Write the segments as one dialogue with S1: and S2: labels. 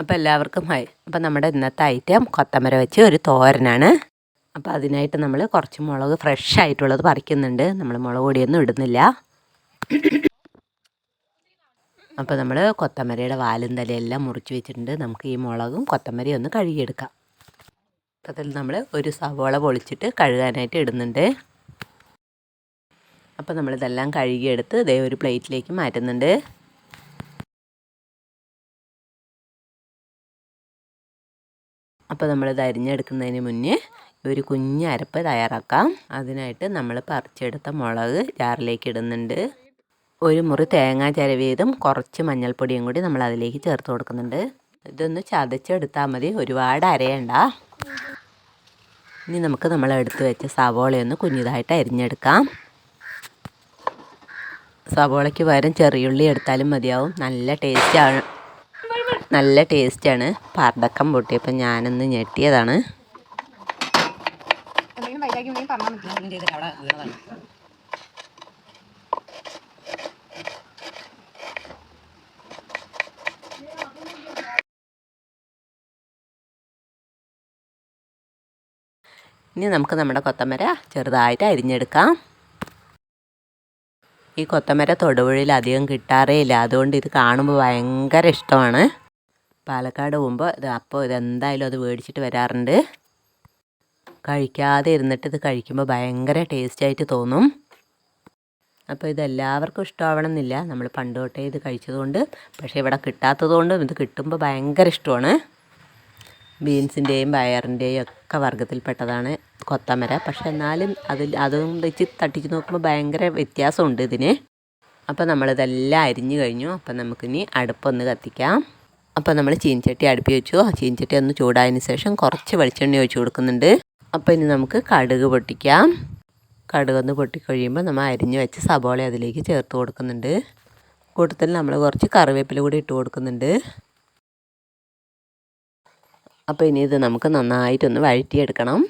S1: അപ്പോൾ എല്ലാവർക്കും ഹായ്. അപ്പോൾ നമ്മുടെ ഇന്നത്തെ ഐറ്റം കൊത്തമര വെച്ച് ഒരു തോരനാണ്. അപ്പോൾ അതിനായിട്ട് നമ്മൾ കുറച്ച് മുളക് ഫ്രഷ് ആയിട്ടുള്ളത് പറിക്കുന്നുണ്ട്. നമ്മൾ മുളക് പൊടിയൊന്നും ഇടുന്നില്ല. അപ്പോൾ നമ്മൾ കൊത്തമരയുടെ വാലും തലയെല്ലാം മുറിച്ച് വെച്ചിട്ടുണ്ട്. നമുക്ക് ഈ മുളകും കൊത്തമരയും ഒന്ന് കഴുകിയെടുക്കാം. അതിൽ നമ്മൾ ഒരു സവോള പൊളിച്ചിട്ട് കഴുകാനായിട്ട് ഇടുന്നുണ്ട്. അപ്പോൾ നമ്മളിതെല്ലാം കഴുകിയെടുത്ത് ഇതേ ഒരു പ്ലേറ്റിലേക്ക് മാറ്റുന്നുണ്ട്. അപ്പോൾ നമ്മളിത് അരിഞ്ഞെടുക്കുന്നതിന് മുന്നേ ഒരു കുഞ്ഞ് അരപ്പ് തയ്യാറാക്കാം. അതിനായിട്ട് നമ്മൾ പറിച്ചെടുത്ത മുളക് ജാറിലേക്ക് ഇടുന്നുണ്ട്. ഒരു മുറി തേങ്ങ ചിരവിയതും കുറച്ച് മഞ്ഞൾപ്പൊടിയും കൂടി നമ്മൾ അതിലേക്ക് ചേർത്ത് കൊടുക്കുന്നുണ്ട്. ഇതൊന്ന് ചതച്ചെടുത്താൽ മതി. ഒരുപാട് അരയണ്ട. ഇനി നമുക്ക് നമ്മൾ എടുത്ത് വെച്ച സവോളയൊന്ന് കുഞ്ഞിതായിട്ട് അരിഞ്ഞെടുക്കാം. സവോളയ്ക്ക് പകരം ചെറിയുള്ളി എടുത്താലും മതിയാവും. നല്ല ടേസ്റ്റാണ് നല്ല ടേസ്റ്റാണ്. പടക്കം പൊട്ടിയപ്പോൾ ഞാനൊന്ന് ഞെട്ടിയതാണ്. ഇനി നമുക്ക് നമ്മുടെ കൊത്തമര ചെറുതായിട്ട് അരിഞ്ഞെടുക്കാം. ഈ കൊത്തമര തൊടുപുഴയിൽ അധികം കിട്ടാറേ ഇല്ല. അതുകൊണ്ട് ഇത് കാണുമ്പോൾ ഭയങ്കര ഇഷ്ടമാണ്. പാലക്കാട് പോകുമ്പോൾ ഇത് അപ്പോൾ ഇതെന്തായാലും അത് മേടിച്ചിട്ട് വരാറുണ്ട്. കഴിക്കാതെ ഇരുന്നിട്ട് ഇത് കഴിക്കുമ്പോൾ ഭയങ്കര ടേസ്റ്റായിട്ട് തോന്നും. അപ്പോൾ ഇതെല്ലാവർക്കും ഇഷ്ടമാവണം എന്നില്ല നമ്മൾ പണ്ട് തൊട്ടേ ഇത് കഴിച്ചതുകൊണ്ട്. പക്ഷേ ഇവിടെ കിട്ടാത്തതുകൊണ്ടും ഇത് കിട്ടുമ്പോൾ ഭയങ്കര ഇഷ്ടമാണ്. ബീൻസിന്റെയും പയറിന്റെയും ഒക്കെ വർഗത്തിൽപ്പെട്ടതാണ് കൊത്തമര. പക്ഷെ എന്നാലും അതിൽ അതും വെച്ച് തട്ടിച്ച് നോക്കുമ്പോൾ ഭയങ്കര വ്യത്യാസമുണ്ട് ഇതിന്. അപ്പോൾ നമ്മളിതെല്ലാം അരിഞ്ഞു കഴിഞ്ഞു. അപ്പോൾ നമുക്കിനി അടുപ്പൊന്ന് കത്തിക്കാം. അപ്പോൾ നമ്മൾ ചീനച്ചട്ടി അടുപ്പി വെച്ചു. ആ ചീനച്ചട്ടി ഒന്ന് ചൂടായതിന് ശേഷം കുറച്ച് വെളിച്ചെണ്ണ ഒഴിച്ച് കൊടുക്കുന്നുണ്ട്. അപ്പോൾ ഇനി നമുക്ക് കടുക് പൊട്ടിക്കാം. കടുക് ഒന്ന് പൊട്ടിക്കഴിയുമ്പോൾ നമ്മൾ അരിഞ്ഞ് വെച്ച് സബോള അതിലേക്ക് ചേർത്ത് കൊടുക്കുന്നുണ്ട്. കൂട്ടത്തിൽ നമ്മൾ കുറച്ച് കറിവേപ്പില കൂടി ഇട്ട് കൊടുക്കുന്നുണ്ട്. അപ്പോൾ ഇനി ഇത് നമുക്ക് നന്നായിട്ടൊന്ന് വഴറ്റിയെടുക്കണം.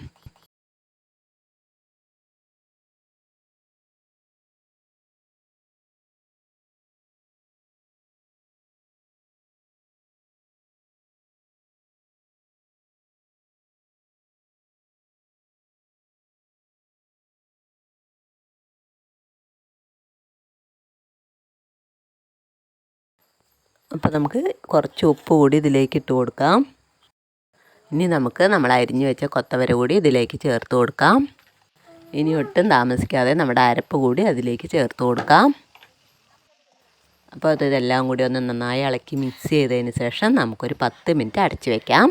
S1: അപ്പോൾ നമുക്ക് കുറച്ച് ഉപ്പ് കൂടി ഇതിലേക്ക് ഇട്ട് കൊടുക്കാം. ഇനി നമുക്ക് നമ്മൾ അരിഞ്ഞു വെച്ച കൊത്തവര കൂടി ഇതിലേക്ക് ചേർത്ത് കൊടുക്കാം. ഇനി ഒട്ടും താമസിക്കാതെ നമ്മുടെ അരപ്പ് കൂടി അതിലേക്ക് ചേർത്ത് കൊടുക്കാം. അപ്പോൾ അത് ഇതെല്ലാം കൂടി ഒന്ന് നന്നായി ഇളക്കി മിക്സ് ചെയ്തതിന് ശേഷം നമുക്കൊരു പത്ത് മിനിറ്റ് അടച്ചു വയ്ക്കാം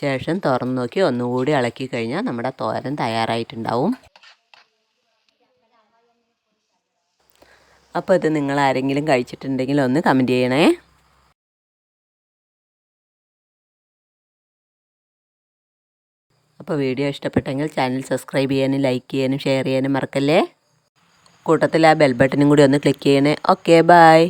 S1: ശേഷം തുറന്ന് നോക്കി ഒന്നുകൂടി ഇളക്കി കഴിഞ്ഞാൽ നമ്മുടെ തോരൻ തയ്യാറായിട്ടുണ്ടാവും. അപ്പോൾ ഇത് നിങ്ങൾ ആരെങ്കിലും കഴിച്ചിട്ടുണ്ടെങ്കിൽ ഒന്ന് കമന്റ് ചെയ്യണേ. അപ്പോൾ വീഡിയോ ഇഷ്ടപ്പെട്ടെങ്കിൽ ചാനൽ സബ്സ്ക്രൈബ് ചെയ്യാനും ലൈക്ക് ചെയ്യാനും ഷെയർ ചെയ്യാനും മറക്കല്ലേ? കൂട്ടത്തിൽ ആ ബെൽ ബട്ടണും കൂടി ഒന്ന് ക്ലിക്ക് ചെയ്യണേ. Okay bye